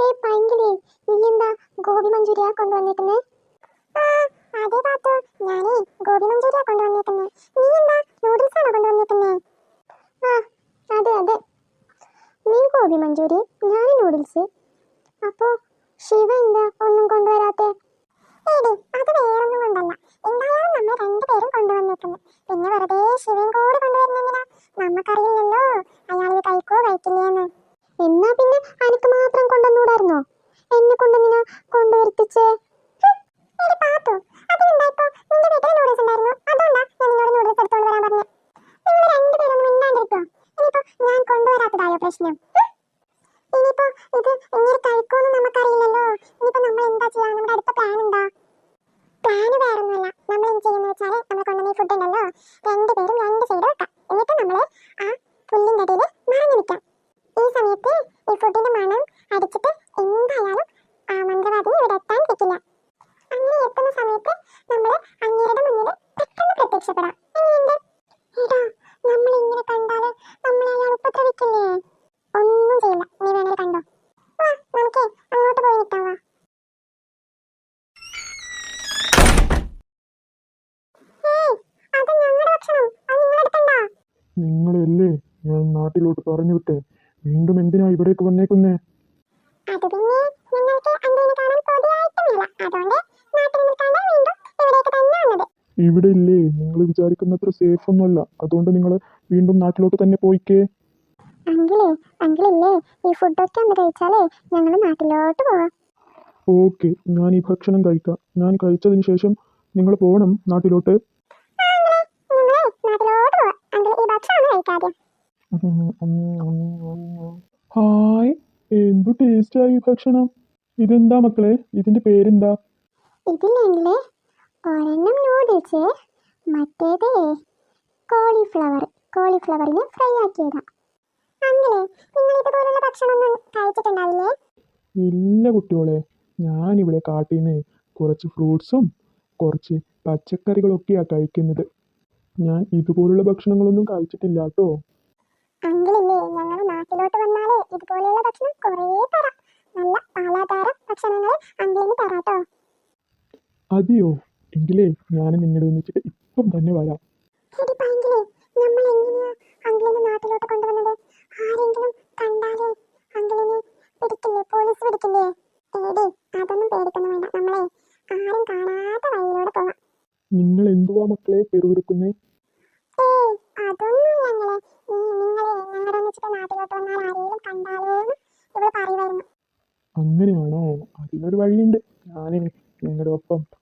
ഏയ് പൈങ്കിളി നീ എന്താ ഗോപി മഞ്ചൂരിയ കൊണ്ടുവന്നേക്കുന്നേ? ആ അതെ പാത്തു. ഞാനേ ഗോപി മഞ്ചൂരിയ കൊണ്ടുവന്നേക്കുന്നേ. നീ എന്താ നൂഡിൽസ് ആണോ കൊണ്ടുവന്നേക്കുന്നേ? ആ അതെ അതെ. നീ ഗോപി മഞ്ചൂരി ഞാൻ നൂഡിൽസ്. അപ്പോ ശിവ എന്താ ഒന്നും കൊണ്ടുവരാത്തെ? എടി അത് വേറൊന്നും കൊണ്ടല്ല. എന്തായാലും നമ്മൾ രണ്ടുപേരും കൊണ്ടുവന്നേക്കുന്നത് പിന്നെ വെറുതെ ശിവൻ കൂടെ കൊണ്ടുവരുന്നെങ്കിലാ നമുക്കറിയില്ലല്ലോ അയാൾ കഴിക്കോ കഴിക്കില്ലേന്ന്. മാത്രം എന്നെ എന്നെ കൊണ്ടെന്തിനാ കൊണ്ടുവരുത്തിച്ചേ? നിന്റെ വീട്ടിൽ നൂഡിൽസ് ഉണ്ടായിരുന്നു. ഞാൻ നിന്നോട് നൂഡിൽസ്. നിങ്ങൾ? ഇനിയിപ്പോ ഞാൻ കൊണ്ടുവരാത്തതായോ ഇത് ഇങ്ങനെ കഴിക്കുമെന്ന് നമുക്കറിയില്ലല്ലോ ഇനിയിപ്പോ നമ്മൾ എന്താ ചെയ്യാ നമ്മുടെ അടുത്ത പ്ലാൻ എന്താ എങ്ങനെയുണ്ട് നമ്മൾ ഇങ്ങനെ കണ്ടാൽ നമ്മളെ അയാൾ ഉപദ്രവിക്കില്ലേ? ഒന്നും ചെയ്യില്ല. നീ വേണേൽ കണ്ടോ? വാ നമുക്കേ അങ്ങോട്ട് പോയി നിൽക്കാം വാ. നിങ്ങളെയല്ലേ ഞാൻ നാട്ടിലോട്ട് പറഞ്ഞു വിട്ടെ. വീണ്ടും എന്തിനാ ഇവിടേക്ക് വന്നേക്കുന്നേ? അത് പിന്നെ ഞങ്ങൾക്ക് അങ്കിളിനെ കാണാൻ കൊതിയായിട്ടുമില്ല അതുകൊണ്ട് നാട്ടിൽ നിൽക്കാണ്ട് വീണ്ടും ഇവിടേക്ക് തന്നെ വന്നത്. ഇവിടെ ഇല്ലേ നിങ്ങൾ വിചാരിക്കുന്നത്ര സേഫ് ഒന്നുമല്ല. അതുകൊണ്ട് നിങ്ങൾ വീണ്ടും നാട്ടിലോട്ട് തന്നെ പോയിക്കേ. അങ്കിളേ അങ്കിളില്ലേ ഈ ഫുഡൊക്കെ ഒന്ന് കഴിച്ചാലേ ഞങ്ങൾ നാട്ടിലോട്ട് പോവാം. ഓക്കെ ഞാൻ ഈ ഭക്ഷണം കഴിക്കാം. ഞാൻ കഴിച്ചതിന് ശേഷം നിങ്ങൾ പോകണം നാട്ടിലോട്ട്. ഹായ് എന്തു ടേസ്റ്റായി ഭക്ഷണം? ഇതെന്താ മക്കളെ? ഇതിന്റെ പേരെന്താ? ഇതില്ലെങ്കിലേ ഒരെണ്ണം നൂഡിൽസ് മറ്റേത് കോളിഫ്ലവർ കോളിഫ്ലവറിനെ ഫ്രൈ ആക്കിയതാ. അങ്കിളെ നിങ്ങൾ ഇതുപോലുള്ള ഭക്ഷണമൊന്നും കഴിച്ചിട്ടുണ്ടാവില്ലേ? ഇല്ല കുട്ടികളെ ഞാനിവിടെ കാട്ടിൽ നിന്ന് കുറച്ച് ഫ്രൂട്ട്സും കുറച്ച് പച്ചക്കറികളൊക്കെയാണ് കഴിക്കുന്നത്. ഞാൻ ഇതുപോലുള്ള ഭക്ഷണങ്ങളൊന്നും കഴിച്ചിട്ടില്ല കേട്ടോ. അങ്കിളില്ലേ ഞങ്ങൾ നാട്ടിലോട്ട് വന്നാലേ ഇതുപോലെയുള്ള ഭക്ഷണം കുറേ തരാം. നല്ല പലതരം ഭക്ഷണങ്ങൾ അങ്കിളിന് തരാട്ടോ. അതെയോ? എങ്കിലേ ഞാൻ നിങ്ങളുടെ ഒന്നിച്ചിട്ട് ഇപ്പം തന്നെ വരാം. നിങ്ങൾ എന്തുവാ മക്കളെ പെരുവിറുക്കുന്നേ? അങ്ങനെയാണോ? അതിനൊരു വഴിയുണ്ട്. ഞാനേ നിങ്ങളുടെ ഒപ്പം.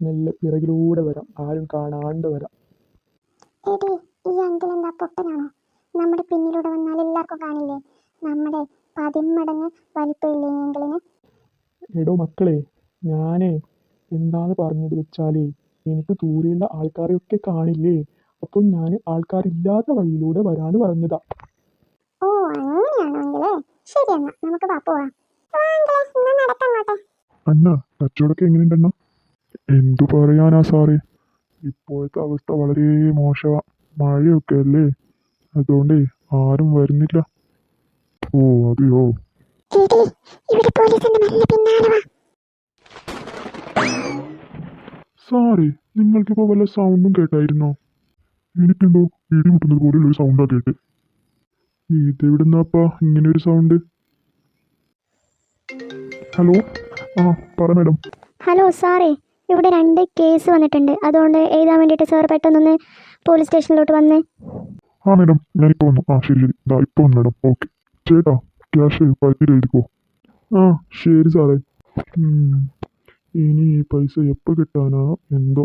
മെല്ലെ പിറകിലൂടെ വരാം. ആരും കാണാണ്ട് വരാം. എടി ഈ അങ്കിൾ എന്താ പൊട്ടനാണോ? നമ്മുടെ പിന്നിലൂടെ വന്നാൽ എല്ലാവർക്കും കാണില്ലേ? നമ്മുടെ പതിന്മടങ്ങ് വലിപ്പമില്ലേ ഈ അങ്കിളിന്? എടോ മക്കളെ ഞാനേ എന്താന്ന് പറഞ്ഞത് വെച്ചാലേ എനിക്ക് ദൂരെയുള്ള ആൾക്കാരെയൊക്കെ കാണില്ലേ? അപ്പോൾ ഞാൻ ആൾക്കാരില്ലാത്ത വഴിയിലൂടെ വരാന്ന് പറഞ്ഞതാ. ഓ അങ്ങനെയാണോ അങ്കിൾ? ശരി എന്നാ നമുക്ക് വാ പോവാം. അന്ന കച്ചവടമൊക്കെ എങ്ങനെയുണ്ടെണ്ണ എന്തു പറയാനാ സാറേ? ഇപ്പോഴത്തെ അവസ്ഥ വളരെ മോശമാ മഴയൊക്കെ അല്ലേ? അതുകൊണ്ട് ആരും വരുന്നില്ല. ഓ അതെയോ? സാറി നിങ്ങൾക്കിപ്പോ വല്ല സൗണ്ടും കേട്ടായിരുന്നോ? എനിക്കെന്തോ ഇടിമുട്ടുന്നത് പോലുള്ള ഒരു സൗണ്ടാ കേട്ട്. ഇതെവിടുന്നാപ്പാ ഇങ്ങനെ ഒരു സൗണ്ട് ഹലോ ആ പറ മാഡം. ഹലോ സാറേ. ഇവിടെ രണ്ട് കേസ് വന്നിട്ടുണ്ട്. അതുകൊണ്ട് എഴുതാൻ വേണ്ടിയിട്ട് സാർ പെട്ടെന്നൊന്ന് പോലീസ് സ്റ്റേഷനിലോട്ട് വന്ന്. ആ മാഡം ഞാനിപ്പോൾ വന്നു. ആ ശരി ശരി. ഇതാ ഇപ്പോൾ വന്നു ഓക്കെ ചേട്ടാ ക്യാഷ് പൈസയിൽ എഴുതിക്കോ? ആ ശരി സാറേ ഇനി ഈ പൈസ എപ്പോൾ കിട്ടാനാ? എന്തോ